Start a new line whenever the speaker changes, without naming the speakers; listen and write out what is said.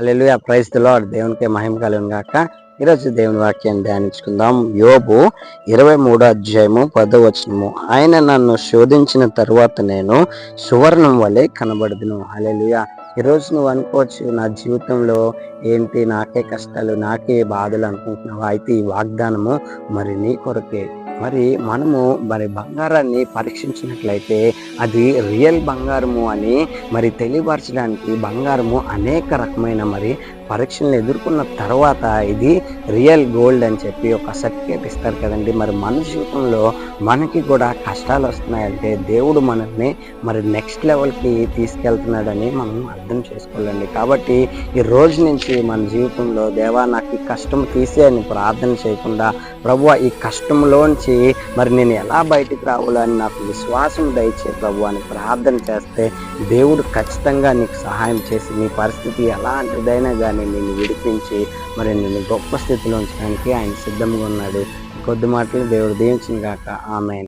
హల్లెలూయా praise lord దేవునికి మహిమ కలుగును గాక. ఈరోజు దేవుని వాక్యాన్ని ధ్యానించుకుందాం. యోబు ఇరవై మూడో అధ్యాయము పదో వచనము. ఆయన నన్ను శోధించిన తరువాత నేను సువర్ణం వలె కనబడదును. అలెలుయా ఈరోజు నువ్వు అనుకోవచ్చు నా జీవితంలో ఏంటి నాకే కష్టాలు నాకే బాధలు అనుకుంటున్నావా? అయితే ఈ వాగ్దానము మరి నీ కొరకే. మరి మనము మరి బంగారాన్ని పరీక్షించినట్లయితే అది రియల్ బంగారము అని మరి తెలియపరచడానికి బంగారము అనేక రకమైన మరి పరీక్షలను ఎదుర్కొన్న తర్వాత ఇది రియల్ గోల్డ్ అని చెప్పి ఒక సర్టిఫికేట్ ఇస్తారు కదండి. మరి మన జీవితంలో మనకి కూడా కష్టాలు వస్తున్నాయంటే దేవుడు మనల్ని మరి నెక్స్ట్ లెవెల్కి తీసుకెళ్తున్నాడని మనం అర్థం చేసుకోవాలండి. కాబట్టి ఈ రోజు నుంచి మన జీవితంలో దేవా నాకు ఈ కష్టం తీసే అని ప్రార్థన చేయకుండా ప్రభు ఈ కష్టంలోంచి మరి నేను ఎలా బయటికి రావాలని నాకు విశ్వాసం దయచే ప్రభు అని ప్రార్థన చేస్తే దేవుడు ఖచ్చితంగా నీకు సహాయం చేసి నీ పరిస్థితి ఎలాంటిదైనా కానీ నేను విడిపించి మరి నేను గొప్ప స్థితిలో ఉంచడానికి ఆయన సిద్ధంగా ఉన్నాడు. కొద్ది మాటలు దేవుడు దీవించిన కాక ఆమె